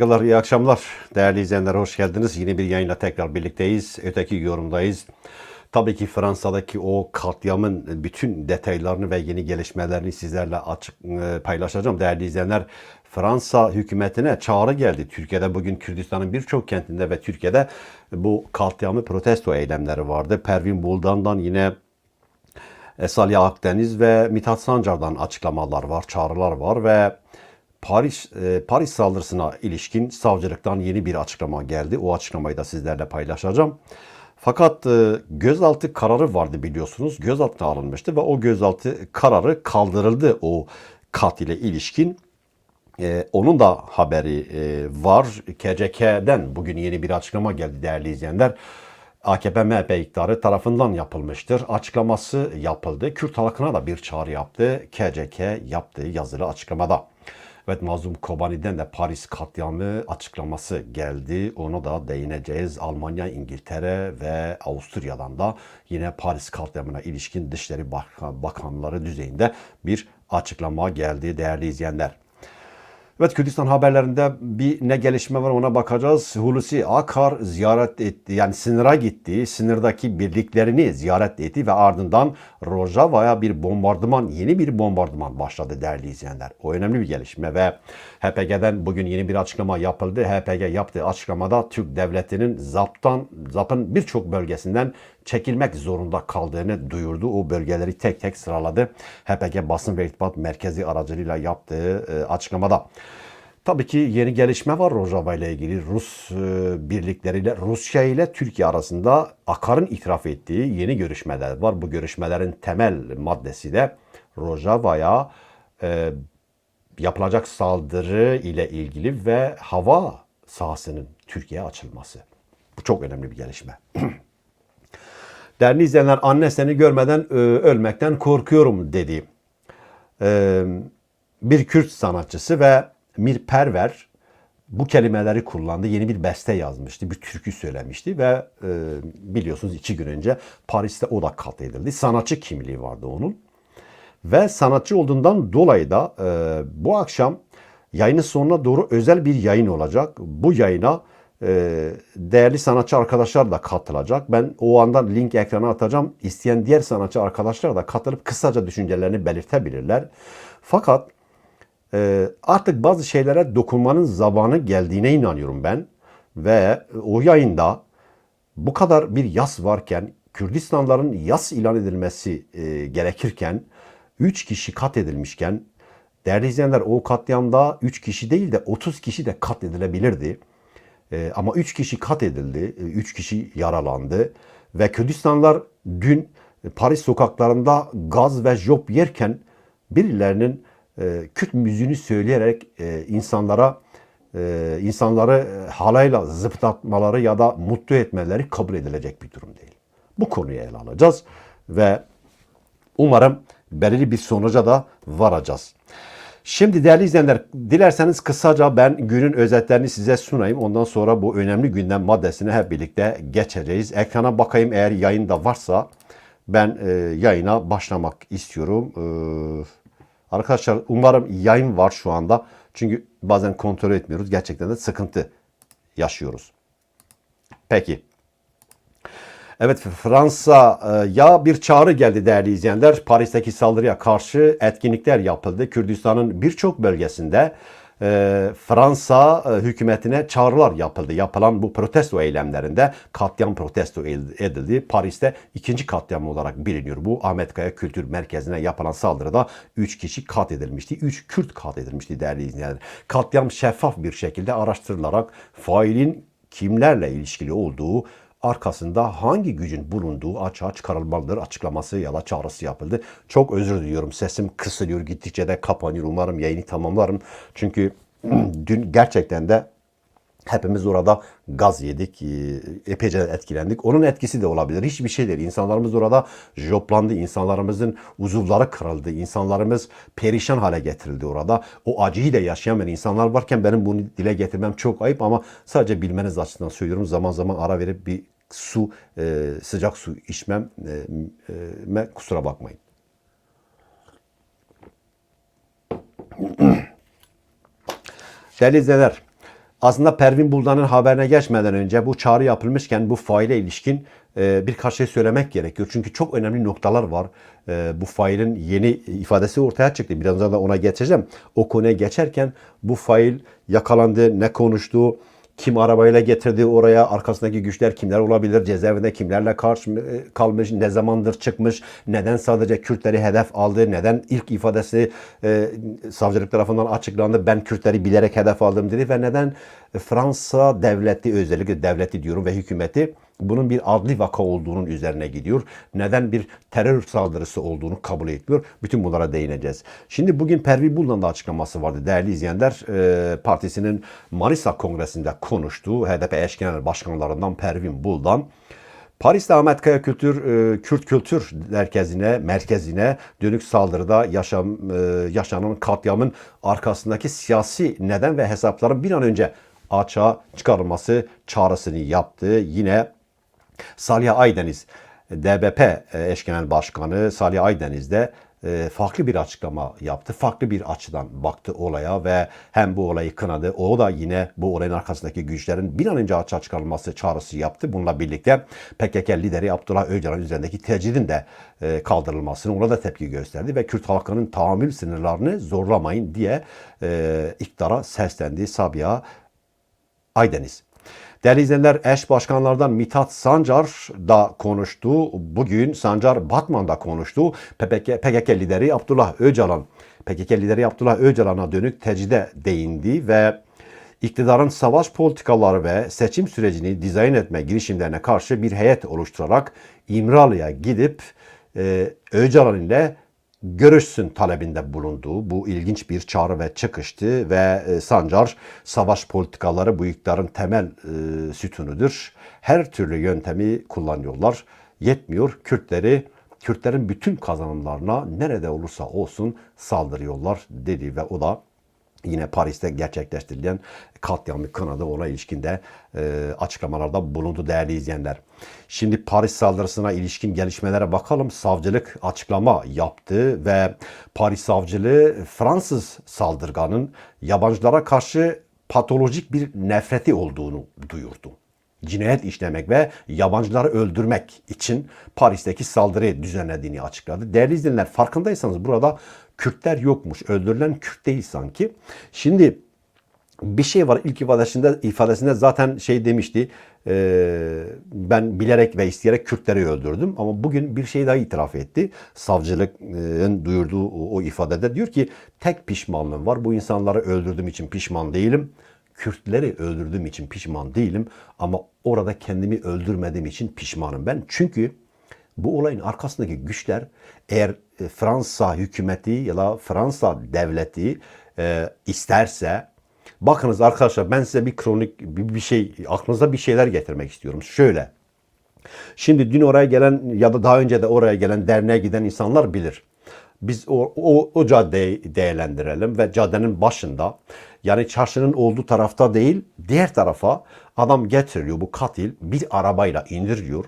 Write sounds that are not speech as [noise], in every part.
Saygılar, iyi akşamlar. Değerli izleyenler hoş geldiniz. Yeni bir yayınla tekrar birlikteyiz. Öteki yorumdayız. Tabii ki Fransa'daki o katliamın bütün detaylarını ve yeni gelişmelerini sizlerle açık e, paylaşacağım. Değerli izleyenler, Fransa hükümetine çağrı geldi. Türkiye'de bugün Kürdistan'ın birçok kentinde ve Türkiye'de bu katliamı protesto eylemleri vardı. Pervin Buldan'dan yine Salih Akdeniz ve Mithat Sancar'dan açıklamalar var, çağrılar var ve Paris e, Paris saldırısına ilişkin savcılıktan yeni bir açıklama geldi. O açıklamayı da sizlerle paylaşacağım. Fakat e, gözaltı kararı vardı biliyorsunuz. Gözaltına alınmıştı ve o gözaltı kararı kaldırıldı o katile ilişkin. E, onun da haberi e, var. KCK'den bugün yeni bir açıklama geldi değerli izleyenler. AKP MHP iktidarı tarafından yapılmıştır. Açıklaması yapıldı. Kürt halkına da bir çağrı yaptı. KCK yaptığı yazılı açıklamada. Evet Mazlum Kobani'den de Paris katliamı açıklaması geldi. Ona da değineceğiz. Almanya, İngiltere ve Avusturya'dan da yine Paris katliamına ilişkin Dışişleri Bak- Bakanları düzeyinde bir açıklama geldi değerli izleyenler. Evet Kürdistan haberlerinde bir ne gelişme var ona bakacağız. Hulusi Akar ziyaret etti yani sınıra gitti. Sınırdaki birliklerini ziyaret etti ve ardından Rojava'ya bir bombardıman, yeni bir bombardıman başladı değerli izleyenler. O önemli bir gelişme ve HPG'den bugün yeni bir açıklama yapıldı. HPG yaptığı açıklamada Türk devletinin zaptan, zapın birçok bölgesinden çekilmek zorunda kaldığını duyurdu. O bölgeleri tek tek sıraladı. HPG basın ve irtibat merkezi aracılığıyla yaptığı e, açıklamada. Tabii ki yeni gelişme var Rojava ile ilgili. Rus e, birlikleriyle Rusya ile Türkiye arasında Akar'ın itiraf ettiği yeni görüşmeler var. Bu görüşmelerin temel maddesi de Rojava'ya e, yapılacak saldırı ile ilgili ve hava sahasının Türkiye'ye açılması. Bu çok önemli bir gelişme. [clears throat] Değerli izleyenler anne seni görmeden e, ölmekten korkuyorum dedi. E, bir Kürt sanatçısı ve Mir Perver bu kelimeleri kullandı. Yeni bir beste yazmıştı. Bir türkü söylemişti ve e, biliyorsunuz iki gün önce Paris'te o da katledildi. Sanatçı kimliği vardı onun. Ve sanatçı olduğundan dolayı da bu akşam yayının sonuna doğru özel bir yayın olacak. Bu yayına değerli sanatçı arkadaşlar da katılacak. Ben o anda link ekrana atacağım. İsteyen diğer sanatçı arkadaşlar da katılıp kısaca düşüncelerini belirtebilirler. Fakat e, artık bazı şeylere dokunmanın zamanı geldiğine inanıyorum ben. Ve o yayında bu kadar bir yas varken, Kürdistanların yas ilan edilmesi e, gerekirken, 3 kişi katledilmişken, değerli izleyenler o katliamda 3 kişi değil de 30 kişi de katledilebilirdi. E, ama 3 kişi katledildi, 3 kişi yaralandı ve Kürdistanlar dün Paris sokaklarında gaz ve job yerken birilerinin e, Kürt müziğini söyleyerek e, insanlara e, insanları e, halayla zıplatmaları ya da mutlu etmeleri kabul edilecek bir durum değil. Bu konuyu ele alacağız ve umarım belirli bir sonuca da varacağız. Şimdi değerli izleyenler, dilerseniz kısaca ben günün özetlerini size sunayım. Ondan sonra bu önemli gündem maddesine hep birlikte geçeceğiz. Ekrana bakayım eğer yayında varsa ben e, yayına başlamak istiyorum. E, arkadaşlar umarım yayın var şu anda. Çünkü bazen kontrol etmiyoruz. Gerçekten de sıkıntı yaşıyoruz. Peki. Evet Fransa e, ya bir çağrı geldi değerli izleyenler. Paris'teki saldırıya karşı etkinlikler yapıldı. Kürdistan'ın birçok bölgesinde e, Fransa e, hükümetine çağrılar yapıldı. Yapılan bu protesto eylemlerinde katliam protesto edildi. Paris'te ikinci katliam olarak biliniyor. Bu Ahmet Kaya Kültür Merkezi'ne yapılan saldırıda 3 kişi katledilmişti. 3 Kürt katledilmişti değerli izleyenler. Katliam şeffaf bir şekilde araştırılarak failin kimlerle ilişkili olduğu arkasında hangi gücün bulunduğu açığa çıkarılmalıdır açıklaması ya da çağrısı yapıldı. Çok özür diliyorum. Sesim kısılıyor. Gittikçe de kapanıyor. Umarım yayını tamamlarım. Çünkü [clears throat] dün gerçekten de hepimiz orada gaz yedik. Epeyce etkilendik. Onun etkisi de olabilir. Hiçbir şey değil. İnsanlarımız orada joplandı. İnsanlarımızın uzuvları kırıldı. İnsanlarımız perişan hale getirildi orada. O acıyı da yaşayamayan insanlar varken benim bunu dile getirmem çok ayıp ama sadece bilmeniz açısından söylüyorum. Zaman zaman ara verip bir su, e, sıcak su içmem e, e, kusura bakmayın. [clears throat] Değerli izleyenler, Aslında Pervin Buldan'ın haberine geçmeden önce bu çağrı yapılmışken bu faile ilişkin e, birkaç şey söylemek gerekiyor. Çünkü çok önemli noktalar var. E, bu failin yeni ifadesi ortaya çıktı. Birazdan da ona geçeceğim. O konuya geçerken bu fail yakalandı, ne konuştu, kim arabayla getirdi oraya, arkasındaki güçler kimler olabilir, cezaevinde kimlerle karşı e, kalmış, ne zamandır çıkmış, neden sadece Kürtleri hedef aldı, neden ilk ifadesi e, savcılık tarafından açıklandı, ben Kürtleri bilerek hedef aldım dedi ve neden Fransa devleti özellikle devleti diyorum ve hükümeti bunun bir adli vaka olduğunun üzerine gidiyor. Neden bir terör saldırısı olduğunu kabul etmiyor. Bütün bunlara değineceğiz. Şimdi bugün Pervi Buldan'da açıklaması vardı değerli izleyenler. E, partisinin Manisa Kongresi'nde konuştu. HDP eş genel başkanlarından Pervin Buldan. Paris'te Ahmet Kaya Kültür, e, Kürt Kültür Merkezi'ne, merkezine dönük saldırıda yaşam, e, yaşanan katliamın arkasındaki siyasi neden ve hesapların bir an önce açığa çıkarılması çağrısını yaptı. Yine Salih Aydeniz, DBP e, eş genel başkanı Salih Aydeniz de e, farklı bir açıklama yaptı. Farklı bir açıdan baktı olaya ve hem bu olayı kınadı. O da yine bu olayın arkasındaki güçlerin bir an önce açığa çıkarılması çağrısı yaptı. Bununla birlikte PKK lideri Abdullah Öcalan üzerindeki tecridin de e, kaldırılmasını ona da tepki gösterdi ve Kürt halkının tahammül sınırlarını zorlamayın diye iktidara seslendi Sabiha Aydeniz. Değerli izleyenler eş başkanlardan Mithat Sancar da konuştu. Bugün Sancar Batman'da konuştu. PKK, PKK lideri Abdullah Öcalan, PKK lideri Abdullah Öcalan'a dönük tecride değindi ve iktidarın savaş politikaları ve seçim sürecini dizayn etme girişimlerine karşı bir heyet oluşturarak İmralı'ya gidip e, Öcalan ile görüşsün talebinde bulunduğu bu ilginç bir çağrı ve çıkıştı ve e, Sancar savaş politikaları bu iktidarın temel e, sütunudur. Her türlü yöntemi kullanıyorlar. Yetmiyor Kürtleri Kürtlerin bütün kazanımlarına nerede olursa olsun saldırıyorlar dedi ve o da yine Paris'te gerçekleştirilen katliamı kınadı. Ona ilişkinde e, açıklamalarda bulundu değerli izleyenler. Şimdi Paris saldırısına ilişkin gelişmelere bakalım. Savcılık açıklama yaptı ve Paris savcılığı Fransız saldırganın yabancılara karşı patolojik bir nefreti olduğunu duyurdu cinayet işlemek ve yabancıları öldürmek için Paris'teki saldırıyı düzenlediğini açıkladı. Değerli izleyenler farkındaysanız burada Kürtler yokmuş. Öldürülen Kürt değil sanki. Şimdi bir şey var ilk ifadesinde ifadesinde zaten şey demişti e, ben bilerek ve isteyerek Kürtleri öldürdüm ama bugün bir şey daha itiraf etti savcılığın duyurduğu o, o ifadede diyor ki tek pişmanlığım var bu insanları öldürdüğüm için pişman değilim Kürtleri öldürdüğüm için pişman değilim ama orada kendimi öldürmediğim için pişmanım ben çünkü bu olayın arkasındaki güçler eğer e, Fransa hükümeti ya da Fransa devleti e, isterse bakınız arkadaşlar ben size bir kronik bir, bir şey aklınıza bir şeyler getirmek istiyorum. Şöyle. Şimdi dün oraya gelen ya da daha önce de oraya gelen derneğe giden insanlar bilir. Biz o, o, o caddeyi değerlendirelim ve caddenin başında yani çarşının olduğu tarafta değil diğer tarafa adam getiriyor bu katil bir arabayla indiriyor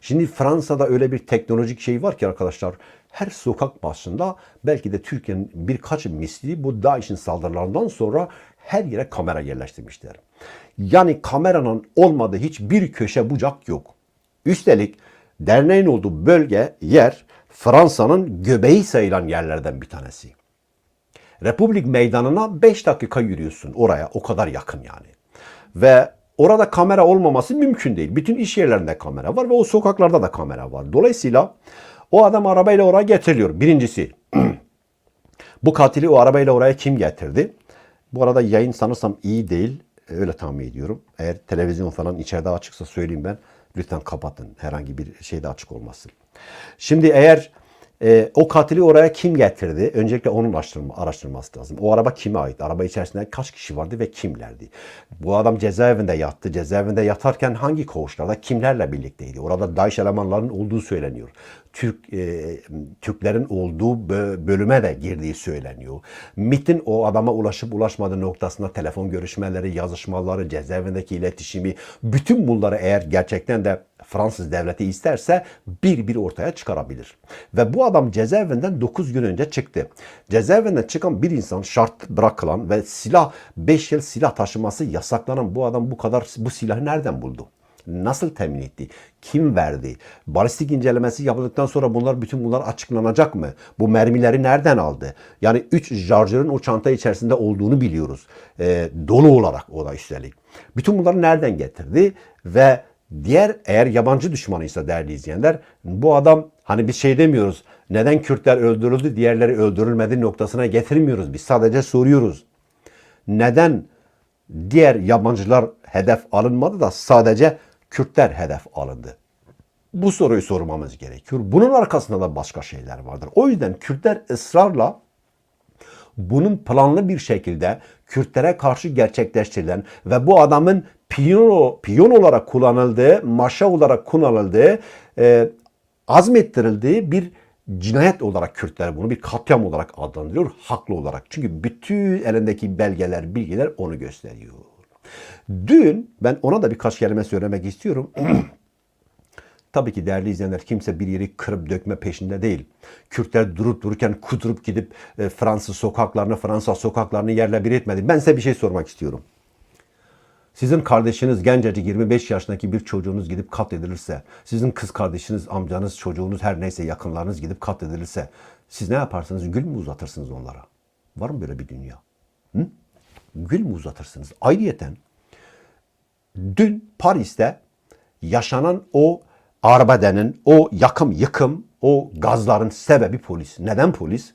Şimdi Fransa'da öyle bir teknolojik şey var ki arkadaşlar her sokak başında belki de Türkiye'nin birkaç misli bu DAEŞ'in saldırılarından sonra her yere kamera yerleştirmişler. Yani kameranın olmadığı hiçbir köşe bucak yok. Üstelik derneğin olduğu bölge, yer Fransa'nın göbeği sayılan yerlerden bir tanesi. Republik Meydanı'na 5 dakika yürüyorsun oraya o kadar yakın yani. Ve Orada kamera olmaması mümkün değil. Bütün iş yerlerinde kamera var ve o sokaklarda da kamera var. Dolayısıyla o adam arabayla oraya getiriliyor. Birincisi [clears throat] bu katili o arabayla oraya kim getirdi? Bu arada yayın sanırsam iyi değil. Öyle tahmin ediyorum. Eğer televizyon falan içeride açıksa söyleyeyim ben. Lütfen kapatın. Herhangi bir şeyde açık olmasın. Şimdi eğer e, o katili oraya kim getirdi? Öncelikle onun araştırma, araştırması lazım. O araba kime ait? Araba içerisinde kaç kişi vardı ve kimlerdi? Bu adam cezaevinde yattı. Cezaevinde yatarken hangi koğuşlarda kimlerle birlikteydi? Orada DAEŞ elemanlarının olduğu söyleniyor. Türk e, Türklerin olduğu bö- bölüme de girdiği söyleniyor. MIT'in o adama ulaşıp ulaşmadığı noktasında telefon görüşmeleri, yazışmaları, cezaevindeki iletişimi, bütün bunları eğer gerçekten de Fransız devleti isterse bir bir ortaya çıkarabilir. Ve bu adam cezaevinden 9 gün önce çıktı. Cezaevinden çıkan bir insan şart bırakılan ve silah 5 yıl silah taşıması yasaklanan bu adam bu kadar bu silahı nereden buldu? Nasıl temin etti? Kim verdi? Balistik incelemesi yapıldıktan sonra bunlar bütün bunlar açıklanacak mı? Bu mermileri nereden aldı? Yani 3 şarjörün o çanta içerisinde olduğunu biliyoruz. Ee, dolu olarak o da üstelik. Bütün bunları nereden getirdi? Ve diğer eğer yabancı düşmanıysa değerli izleyenler bu adam hani biz şey demiyoruz. Neden Kürtler öldürüldü diğerleri öldürülmedi noktasına getirmiyoruz. Biz sadece soruyoruz. Neden diğer yabancılar hedef alınmadı da sadece Kürtler hedef alındı? Bu soruyu sormamız gerekiyor. Bunun arkasında da başka şeyler vardır. O yüzden Kürtler ısrarla bunun planlı bir şekilde Kürtlere karşı gerçekleştirilen ve bu adamın piyon, piyon olarak kullanıldığı, maşa olarak kullanıldığı, e, azmettirildiği bir cinayet olarak Kürtler bunu bir katliam olarak adlandırıyor haklı olarak. Çünkü bütün elindeki belgeler, bilgiler onu gösteriyor. Dün ben ona da birkaç kelime söylemek istiyorum. [clears throat] Tabii ki değerli izleyenler kimse bir yeri kırıp dökme peşinde değil. Kürtler durup dururken kudurup gidip e, Fransız sokaklarını, Fransa sokaklarını yerle bir etmedi. Ben size bir şey sormak istiyorum. Sizin kardeşiniz gencecik 25 yaşındaki bir çocuğunuz gidip katledilirse, sizin kız kardeşiniz, amcanız, çocuğunuz her neyse yakınlarınız gidip katledilirse siz ne yaparsınız? Gül mü uzatırsınız onlara? Var mı böyle bir dünya? Hı? Gül mü uzatırsınız? Ayrıyeten dün Paris'te yaşanan o arbedenin, o yakım yıkım, o gazların sebebi polis. Neden polis?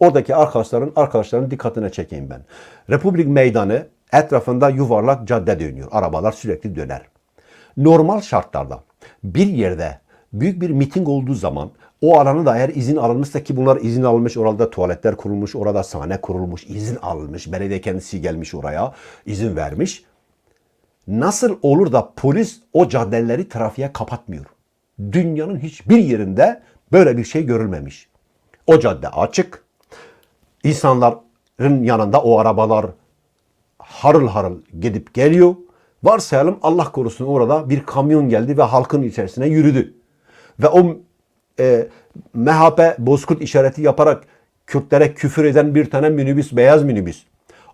Oradaki arkadaşların arkadaşların dikkatine çekeyim ben. Republik Meydanı etrafında yuvarlak cadde dönüyor. Arabalar sürekli döner. Normal şartlarda bir yerde büyük bir miting olduğu zaman o alanı da eğer izin alınmışsa ki bunlar izin alınmış orada tuvaletler kurulmuş, orada sahne kurulmuş, izin alınmış. Belediye kendisi gelmiş oraya, izin vermiş. Nasıl olur da polis o caddeleri trafiğe kapatmıyor? Dünyanın hiçbir yerinde böyle bir şey görülmemiş. O cadde açık. İnsanların yanında o arabalar harıl harıl gidip geliyor. Varsayalım Allah korusun orada bir kamyon geldi ve halkın içerisine yürüdü. Ve o e, MHP bozkurt işareti yaparak Kürtlere küfür eden bir tane minibüs, beyaz minibüs.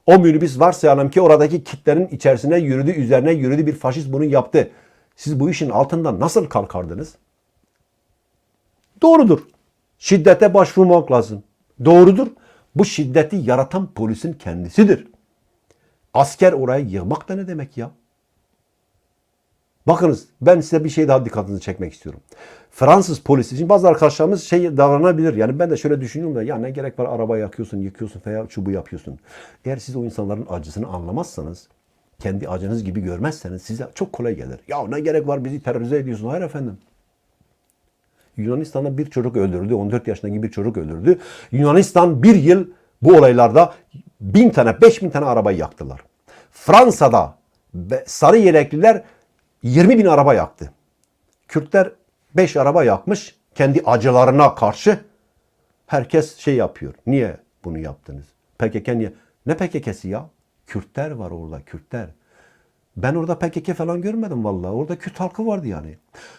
O minibüs varsayalım ki oradaki kitlerin içerisine yürüdü, üzerine yürüdü bir faşist bunu yaptı. Siz bu işin altından nasıl kalkardınız? Doğrudur. Şiddete başvurmak lazım. Doğrudur. Bu şiddeti yaratan polisin kendisidir. Asker oraya yığmak da ne demek ya? Bakınız ben size bir şey daha dikkatinizi çekmek istiyorum. Fransız polisi için bazı arkadaşlarımız şey davranabilir. Yani ben de şöyle düşünüyorum da ya ne gerek var araba yakıyorsun, yıkıyorsun veya çubuğu yapıyorsun. Eğer siz o insanların acısını anlamazsanız, kendi acınız gibi görmezseniz size çok kolay gelir. Ya ne gerek var bizi terörize ediyorsun. Hayır efendim. Yunanistan'da bir çocuk öldürdü. 14 yaşındaki bir çocuk öldürdü. Yunanistan bir yıl bu olaylarda bin tane, beş bin tane arabayı yaktılar. Fransa'da sarı yelekliler 20 bin araba yaktı. Kürtler 5 araba yakmış kendi acılarına karşı. Herkes şey yapıyor. Niye bunu yaptınız? PKK niye? Ne PKK'si ya? Kürtler var orada, Kürtler. Ben orada PKK falan görmedim vallahi. Orada Kürt halkı vardı yani.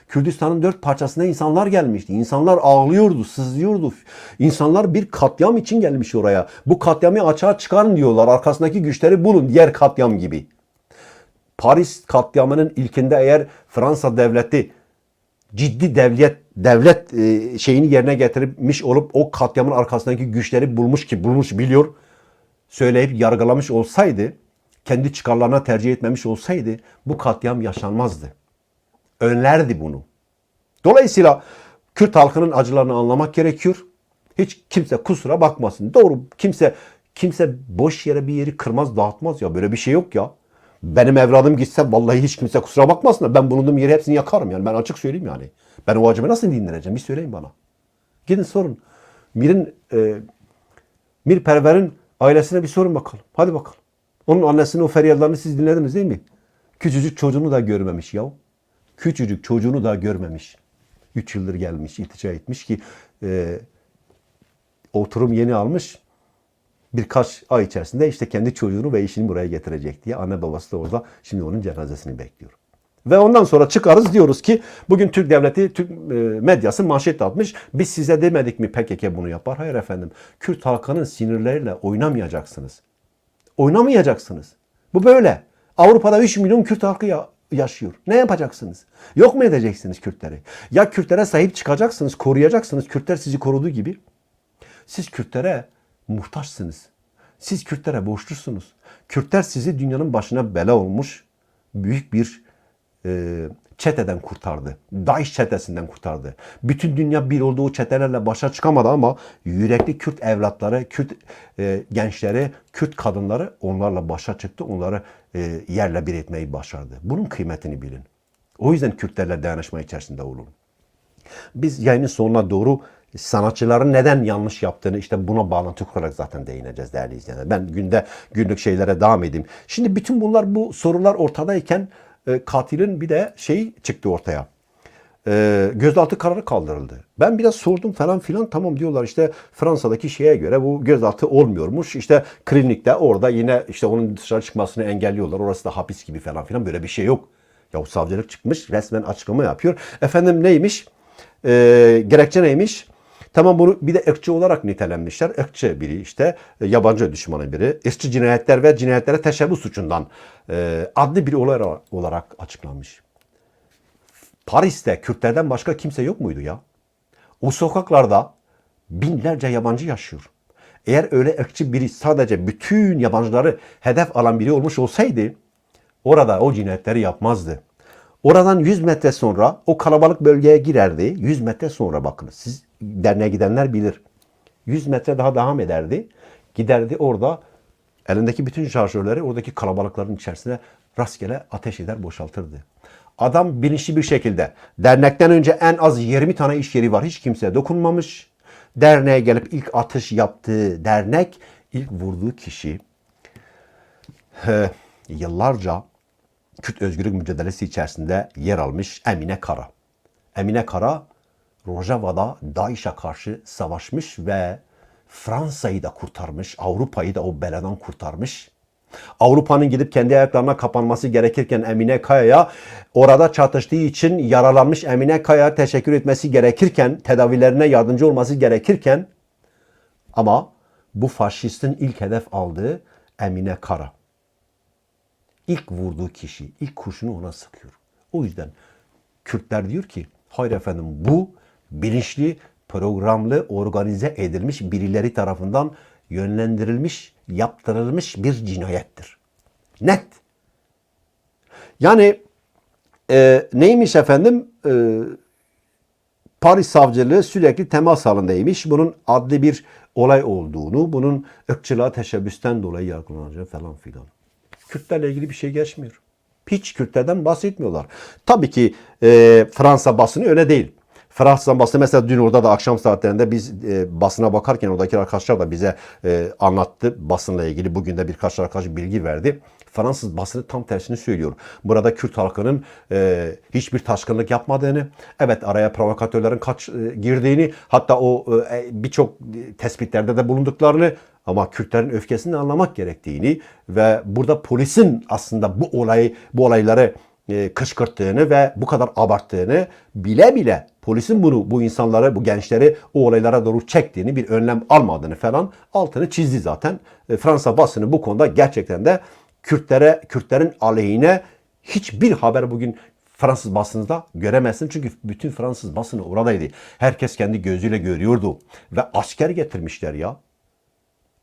Kürdistan'ın dört parçasına insanlar gelmişti. İnsanlar ağlıyordu, sızlıyordu. İnsanlar bir katliam için gelmiş oraya. Bu katliamı açığa çıkarın diyorlar. Arkasındaki güçleri bulun. Diğer katliam gibi. Paris katliamının ilkinde eğer Fransa devleti ciddi devlet devlet e, şeyini yerine getirmiş olup o katliamın arkasındaki güçleri bulmuş ki bulmuş biliyor söyleyip yargılamış olsaydı kendi çıkarlarına tercih etmemiş olsaydı bu katliam yaşanmazdı. Önlerdi bunu. Dolayısıyla Kürt halkının acılarını anlamak gerekiyor. Hiç kimse kusura bakmasın. Doğru kimse kimse boş yere bir yeri kırmaz dağıtmaz ya böyle bir şey yok ya. Benim evladım gitse vallahi hiç kimse kusura bakmasın ben bulunduğum yeri hepsini yakarım yani ben açık söyleyeyim yani. Ben o acımı nasıl dindireceğim bir söyleyin bana. Gidin sorun. Mir'in e, Mir Perver'in ailesine bir sorun bakalım. Hadi bakalım. Onun annesinin o feryatlarını siz dinlediniz değil mi? Küçücük çocuğunu da görmemiş ya. Küçücük çocuğunu da görmemiş. 3 yıldır gelmiş, iltica etmiş ki e, oturum yeni almış. Birkaç ay içerisinde işte kendi çocuğunu ve eşini buraya getirecek diye anne babası da orada şimdi onun cenazesini bekliyor. Ve ondan sonra çıkarız diyoruz ki bugün Türk devleti, Türk e, medyası manşet atmış. Biz size demedik mi PKK bunu yapar? Hayır efendim. Kürt halkının sinirleriyle oynamayacaksınız. Oynamayacaksınız. Bu böyle. Avrupa'da 3 milyon Kürt halkı ya- yaşıyor. Ne yapacaksınız? Yok mu edeceksiniz Kürtleri? Ya Kürtlere sahip çıkacaksınız, koruyacaksınız. Kürtler sizi koruduğu gibi. Siz Kürtlere muhtaçsınız. Siz Kürtlere borçlusunuz. Kürtler sizi dünyanın başına bela olmuş büyük bir e, çeteden kurtardı. Daesh çetesinden kurtardı. Bütün dünya bir olduğu çetelerle başa çıkamadı ama yürekli Kürt evlatları, Kürt e, gençleri, Kürt kadınları onlarla başa çıktı. Onları e, yerle bir etmeyi başardı. Bunun kıymetini bilin. O yüzden Kürtlerle dayanışma içerisinde olun. Biz yayının sonuna doğru sanatçıların neden yanlış yaptığını işte buna bağlantı kurarak zaten değineceğiz değerli izleyenler. Ben günde günlük şeylere devam edeyim. Şimdi bütün bunlar bu sorular ortadayken e, katilin bir de şey çıktı ortaya. E, gözaltı kararı kaldırıldı. Ben biraz sordum falan filan tamam diyorlar işte Fransa'daki şeye göre bu gözaltı olmuyormuş. İşte klinikte orada yine işte onun dışarı çıkmasını engelliyorlar. Orası da hapis gibi falan filan böyle bir şey yok. Ya savcılık çıkmış resmen açıklama yapıyor. Efendim neymiş? E, gerekçe neymiş? Tamam bunu bir de ırkçı olarak nitelenmişler. Irkçı biri işte e, yabancı düşmanı biri. Irkçı cinayetler ve cinayetlere teşebbüs suçundan e, adli bir olay olarak açıklanmış. Paris'te Kürtlerden başka kimse yok muydu ya? O sokaklarda binlerce yabancı yaşıyor. Eğer öyle ırkçı biri sadece bütün yabancıları hedef alan biri olmuş olsaydı orada o cinayetleri yapmazdı. Oradan 100 metre sonra o kalabalık bölgeye girerdi. 100 metre sonra bakın siz derneğe gidenler bilir. 100 metre daha devam ederdi. Giderdi orada elindeki bütün şarjörleri oradaki kalabalıkların içerisine rastgele ateş eder boşaltırdı. Adam bilinçli bir şekilde dernekten önce en az 20 tane iş yeri var. Hiç kimseye dokunmamış. Derneğe gelip ilk atış yaptığı dernek ilk vurduğu kişi yıllarca Kürt özgürlük mücadelesi içerisinde yer almış Emine Kara. Emine Kara Rojava'da DAEŞ'e karşı savaşmış ve Fransa'yı da kurtarmış, Avrupa'yı da o beladan kurtarmış. Avrupa'nın gidip kendi ayaklarına kapanması gerekirken Emine Kaya'ya orada çatıştığı için yaralanmış Emine Kaya'ya teşekkür etmesi gerekirken, tedavilerine yardımcı olması gerekirken ama bu faşistin ilk hedef aldığı Emine Kara ilk vurduğu kişi, ilk kurşunu ona sıkıyor. O yüzden Kürtler diyor ki, hayır efendim bu bilinçli, programlı, organize edilmiş birileri tarafından yönlendirilmiş, yaptırılmış bir cinayettir. Net. Yani e, neymiş efendim? E, Paris savcılığı sürekli temas halindeymiş. Bunun adli bir olay olduğunu, bunun ırkçılığa teşebbüsten dolayı yargılanacağı falan filan. Kürtlerle ilgili bir şey geçmiyor. Hiç Kürtlerden bahsetmiyorlar. Tabii ki e, Fransa basını öyle değil. Fransa basını mesela dün orada da akşam saatlerinde biz e, basına bakarken oradaki arkadaşlar da bize e, anlattı basınla ilgili. Bugün de birkaç arkadaş bilgi verdi. Fransız basını tam tersini söylüyor. Burada Kürt halkının e, hiçbir taşkınlık yapmadığını, evet araya provokatörlerin kaç e, girdiğini, hatta o e, birçok tespitlerde de bulunduklarını ama Kürtlerin öfkesini anlamak gerektiğini ve burada polisin aslında bu olayı, bu olayları e, kışkırttığını ve bu kadar abarttığını bile bile polisin bunu bu insanları, bu gençleri o olaylara doğru çektiğini, bir önlem almadığını falan altını çizdi zaten. E, Fransa basını bu konuda gerçekten de Kürtlere, Kürtlerin aleyhine hiçbir haber bugün Fransız basınında göremezsin. Çünkü bütün Fransız basını oradaydı. Herkes kendi gözüyle görüyordu. Ve asker getirmişler ya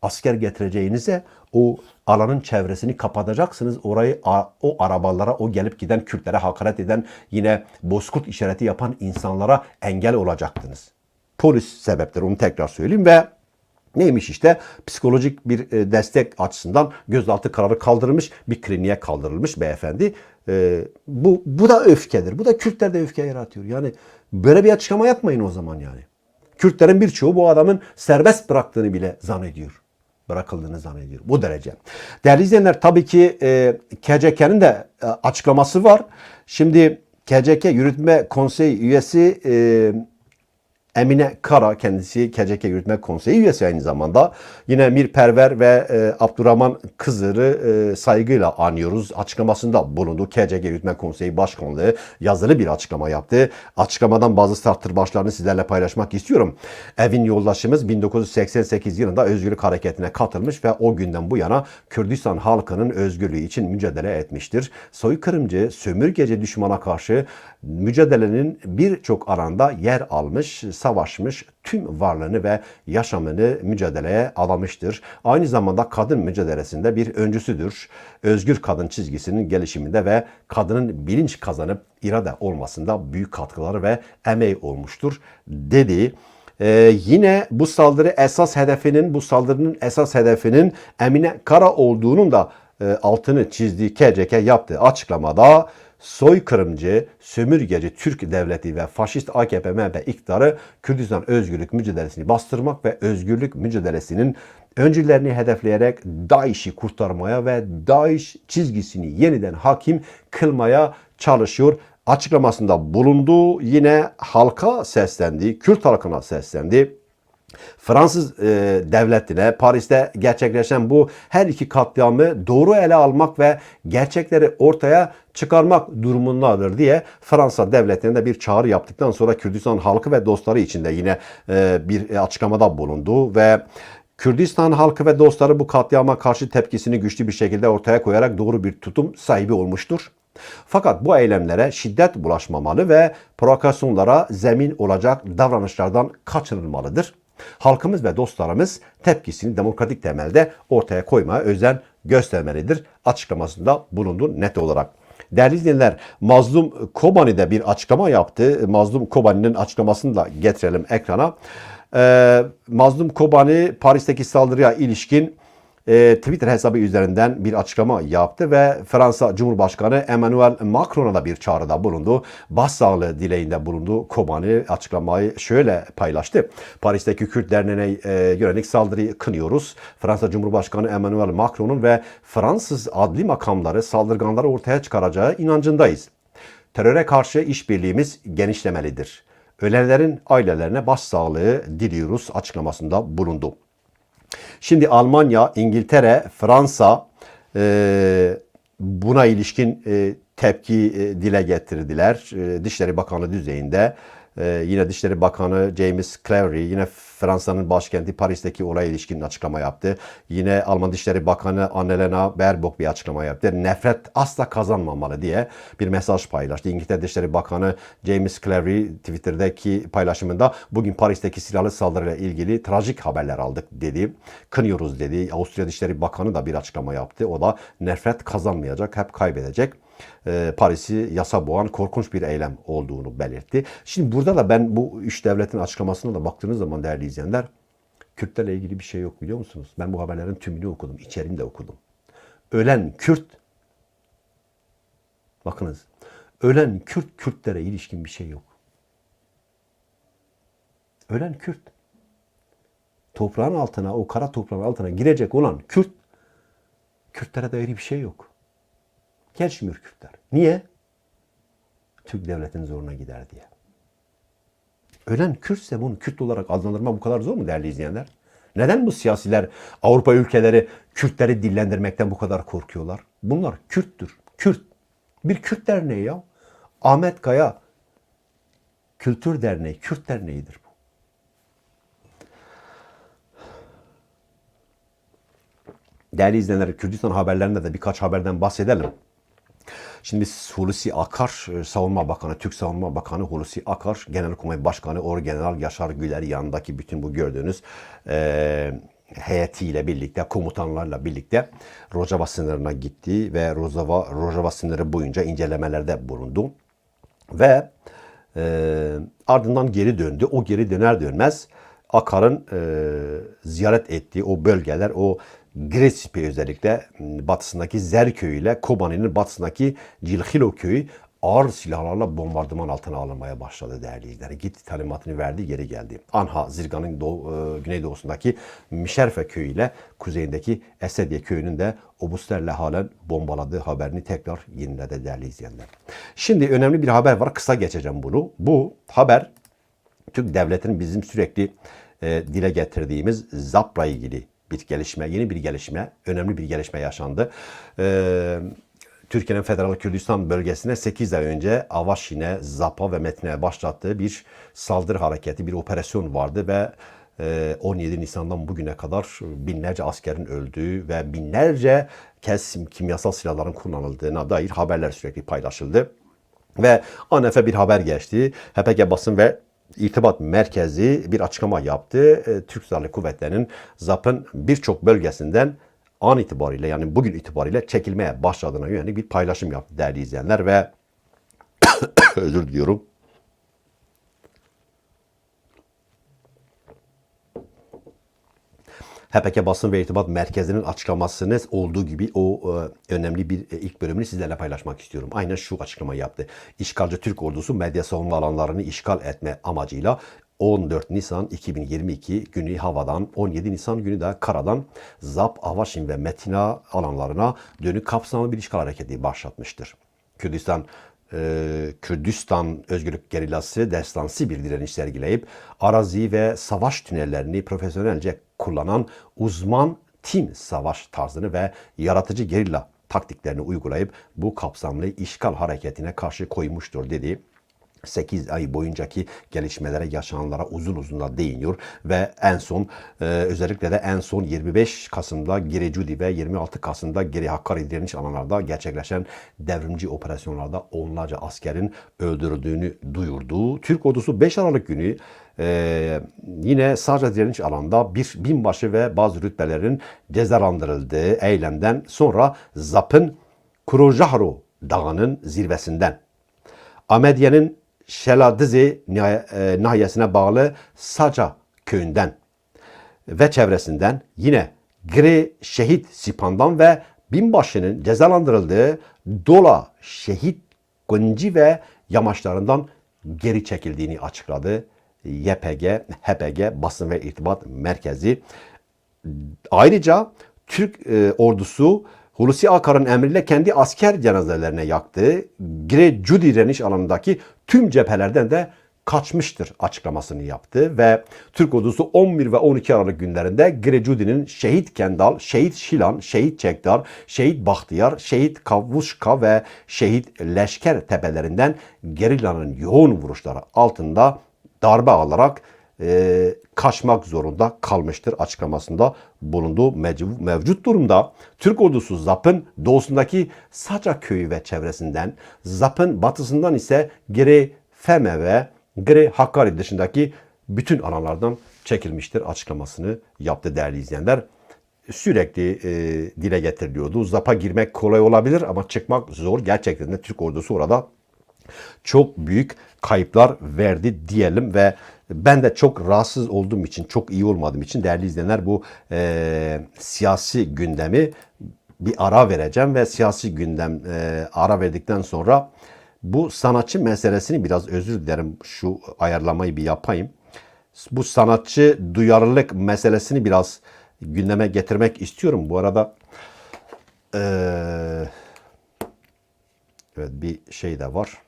asker getireceğinize o alanın çevresini kapatacaksınız. Orayı o arabalara, o gelip giden Kürtlere hakaret eden yine bozkurt işareti yapan insanlara engel olacaktınız. Polis sebepleri onu tekrar söyleyeyim ve Neymiş işte psikolojik bir e, destek açısından gözaltı kararı kaldırılmış bir kliniğe kaldırılmış beyefendi. Ee, bu, bu da öfkedir. Bu da Kürtlerde öfke yaratıyor. Yani böyle bir açıklama yapmayın o zaman yani. Kürtlerin birçoğu bu adamın serbest bıraktığını bile zannediyor bırakıldığını zannediyor. Bu derece. Değerli izleyenler tabii ki e, KCK'nin de e, açıklaması var. Şimdi KCK Yürütme Konseyi üyesi e, Emine Kara kendisi KCK Yürütme Konseyi üyesi aynı zamanda. Yine Mir Perver ve e, Abdurrahman Kızır'ı e, saygıyla anıyoruz. Açıklamasında bulundu. KCK Yürütme Konseyi Başkanlığı yazılı bir açıklama yaptı. Açıklamadan bazı startır başlarını sizlerle paylaşmak istiyorum. Evin yoldaşımız 1988 yılında Özgürlük Hareketi'ne katılmış ve o günden bu yana Kürdistan halkının özgürlüğü için mücadele etmiştir. Soykırımcı, sömürgeci düşmana karşı mücadelenin birçok alanda yer almış, savaşmış, tüm varlığını ve yaşamını mücadeleye adamıştır. Aynı zamanda kadın mücadelesinde bir öncüsüdür. Özgür kadın çizgisinin gelişiminde ve kadının bilinç kazanıp irade olmasında büyük katkıları ve emeği olmuştur dedi. Ee, yine bu saldırı esas hedefinin, bu saldırının esas hedefinin Emine Kara olduğunun da e, altını çizdiği KCK yaptığı açıklamada soykırımcı, sömürgeci Türk devleti ve faşist AKP MHP iktidarı Kürdistan özgürlük mücadelesini bastırmak ve özgürlük mücadelesinin öncülerini hedefleyerek DAEŞ'i kurtarmaya ve DAEŞ çizgisini yeniden hakim kılmaya çalışıyor açıklamasında bulundu. Yine halka seslendi, Kürt halkına seslendi. Fransız e, devletine Paris'te gerçekleşen bu her iki katliamı doğru ele almak ve gerçekleri ortaya çıkarmak durumundadır diye Fransa devletine de bir çağrı yaptıktan sonra Kürdistan halkı ve dostları içinde yine e, bir açıklamada bulundu ve Kürdistan halkı ve dostları bu katliama karşı tepkisini güçlü bir şekilde ortaya koyarak doğru bir tutum sahibi olmuştur. Fakat bu eylemlere şiddet bulaşmamalı ve provokasyonlara zemin olacak davranışlardan kaçınılmalıdır. Halkımız ve dostlarımız tepkisini demokratik temelde ortaya koymaya özen göstermelidir açıklamasında bulundu net olarak. Değerli izleyenler, Mazlum Kobani de bir açıklama yaptı. Mazlum Kobani'nin açıklamasını da getirelim ekrana. Ee, Mazlum Kobani Paris'teki saldırıya ilişkin e, Twitter hesabı üzerinden bir açıklama yaptı ve Fransa Cumhurbaşkanı Emmanuel Macron'a da bir çağrıda bulundu. Başsağlığı dileğinde bulundu. Kobani açıklamayı şöyle paylaştı. Paris'teki Kürt Derneği'ne e, yönelik saldırıyı kınıyoruz. Fransa Cumhurbaşkanı Emmanuel Macron'un ve Fransız adli makamları saldırganları ortaya çıkaracağı inancındayız. Teröre karşı işbirliğimiz genişlemelidir. Ölenlerin ailelerine başsağlığı diliyoruz açıklamasında bulundu. Şimdi Almanya, İngiltere, Fransa e, buna ilişkin e, tepki e, dile getirdiler. E, Dışişleri Bakanı düzeyinde. E, yine Dışişleri Bakanı James Cleverly yine Fransa'nın başkenti Paris'teki olaya ilişkin açıklama yaptı. Yine Alman Dışişleri Bakanı Annalena Baerbock bir açıklama yaptı. Nefret asla kazanmamalı diye bir mesaj paylaştı. İngiltere Dışişleri Bakanı James Cleverly Twitter'daki paylaşımında bugün Paris'teki silahlı saldırıyla ilgili trajik haberler aldık dedi. Kınıyoruz dedi. Avusturya Dışişleri Bakanı da bir açıklama yaptı. O da nefret kazanmayacak, hep kaybedecek. Ee, Paris'i yasa boğan korkunç bir eylem olduğunu belirtti. Şimdi burada da ben bu üç devletin açıklamasına da baktığınız zaman değerli izleyenler Kürtlerle ilgili bir şey yok biliyor musunuz? Ben bu haberlerin tümünü okudum, içeriğini de okudum. Ölen Kürt, bakınız, ölen Kürt, Kürtlere ilişkin bir şey yok. Ölen Kürt. Toprağın altına, o kara toprağın altına girecek olan Kürt, Kürtlere dair bir şey yok. Geçmiyor Kürtler. Niye? Türk devletinin zoruna gider diye. Ölen Kürtse bunu Kürt olarak adlandırma bu kadar zor mu değerli izleyenler? Neden bu siyasiler Avrupa ülkeleri Kürtleri dillendirmekten bu kadar korkuyorlar? Bunlar Kürttür. Kürt. Bir Kürt derneği ya. Ahmet Kaya Kültür Derneği, Kürt Derneği'dir bu. Değerli izleyenler, Kürdistan haberlerinde de birkaç haberden bahsedelim. Şimdi Hulusi Akar, e, Savunma Bakanı, Türk Savunma Bakanı Hulusi Akar, Genelkurmay Başkanı Orgeneral Yaşar Güler yanındaki bütün bu gördüğünüz e, heyetiyle birlikte, komutanlarla birlikte Rojava sınırına gitti ve Rojava, Rojava sınırı boyunca incelemelerde bulundu. Ve e, ardından geri döndü. O geri döner dönmez Akar'ın e, ziyaret ettiği o bölgeler, o Gresip'i özellikle batısındaki Zer köyü ile Kobani'nin batısındaki Cilhilo köyü ağır silahlarla bombardıman altına alınmaya başladı değerli izleyiciler. Git talimatını verdi geri geldi. Anha Zirgan'ın doğu, e, güneydoğusundaki Mişerfe köyü ile kuzeyindeki Esediye köyünün de obuslarla halen bombaladığı haberini tekrar yeniledi değerli izleyenler. Şimdi önemli bir haber var. Kısa geçeceğim bunu. Bu haber Türk devletinin bizim sürekli e, dile getirdiğimiz ZAP'la ilgili bir gelişme, yeni bir gelişme, önemli bir gelişme yaşandı. E, Türkiye'nin Federal Kürdistan bölgesine 8 ay önce Avaşin'e, ZAP'a ve Metin'e başlattığı bir saldırı hareketi, bir operasyon vardı ve e, 17 Nisan'dan bugüne kadar binlerce askerin öldüğü ve binlerce kez kimyasal silahların kullanıldığına dair haberler sürekli paylaşıldı. Ve ANF'e bir haber geçti. HPG basın ve İrtibat Merkezi bir açıklama yaptı. E, Türk Silahlı Kuvvetleri'nin ZAP'ın birçok bölgesinden an itibariyle yani bugün itibariyle çekilmeye başladığına yönelik bir paylaşım yaptı değerli izleyenler ve [coughs] özür diliyorum. HPK Basın ve İrtibat Merkezi'nin açıklamasını olduğu gibi o e, önemli bir e, ilk bölümünü sizlerle paylaşmak istiyorum. Aynen şu açıklama yaptı. İşgalci Türk ordusu medya savunma alanlarını işgal etme amacıyla 14 Nisan 2022 günü havadan, 17 Nisan günü de karadan Zap, Avaşin ve Metina alanlarına dönük kapsamlı bir işgal hareketi başlatmıştır. Kürdistan e, Kürdistan Özgürlük Gerillası destansı bir direniş sergileyip arazi ve savaş tünellerini profesyonelce kullanan uzman tim savaş tarzını ve yaratıcı gerilla taktiklerini uygulayıp bu kapsamlı işgal hareketine karşı koymuştur dedi. 8 ay boyuncaki gelişmelere, yaşananlara uzun uzun da değiniyor ve en son e, özellikle de en son 25 Kasım'da Girecudi ve 26 Kasım'da Geri Hakkari direniş alanlarda gerçekleşen devrimci operasyonlarda onlarca askerin öldürüldüğünü duyurdu. Türk ordusu 5 Aralık günü e, yine sadece direniş alanda bir binbaşı ve bazı rütbelerin cezalandırıldığı eylemden sonra ZAP'ın Kurojahro Dağı'nın zirvesinden Amedye'nin Şeladizi e, nahiyesine bağlı Saca köyünden ve çevresinden yine Gri Şehit Sipan'dan ve binbaşının cezalandırıldığı Dola Şehit Gunci ve yamaçlarından geri çekildiğini açıkladı. YPG, HPG Basın ve İrtibat Merkezi. Ayrıca Türk e, ordusu Hulusi Akar'ın emriyle kendi asker cenazelerine yaktığı Gire Cudi direniş alanındaki tüm cephelerden de kaçmıştır açıklamasını yaptı ve Türk ordusu 11 ve 12 Aralık günlerinde Girecudi'nin Şehit Kendal, Şehit Şilan, Şehit Çekdar, Şehit Bahtiyar, Şehit Kavuşka ve Şehit Leşker tepelerinden gerillanın yoğun vuruşları altında darbe alarak e, kaçmak zorunda kalmıştır açıklamasında bulunduğu mevcut, durumda Türk ordusu ZAP'ın doğusundaki Saca köyü ve çevresinden, ZAP'ın batısından ise Geri Feme ve Geri Hakkari dışındaki bütün alanlardan çekilmiştir açıklamasını yaptı değerli izleyenler. Sürekli e, dile getiriliyordu. ZAP'a girmek kolay olabilir ama çıkmak zor. Gerçekten de Türk ordusu orada çok büyük kayıplar verdi diyelim ve ben de çok rahatsız olduğum için, çok iyi olmadığım için değerli izleyenler bu e, siyasi gündemi bir ara vereceğim ve siyasi gündem e, ara verdikten sonra bu sanatçı meselesini biraz özür dilerim şu ayarlamayı bir yapayım. Bu sanatçı duyarlılık meselesini biraz gündeme getirmek istiyorum. Bu arada e, evet bir şey de var.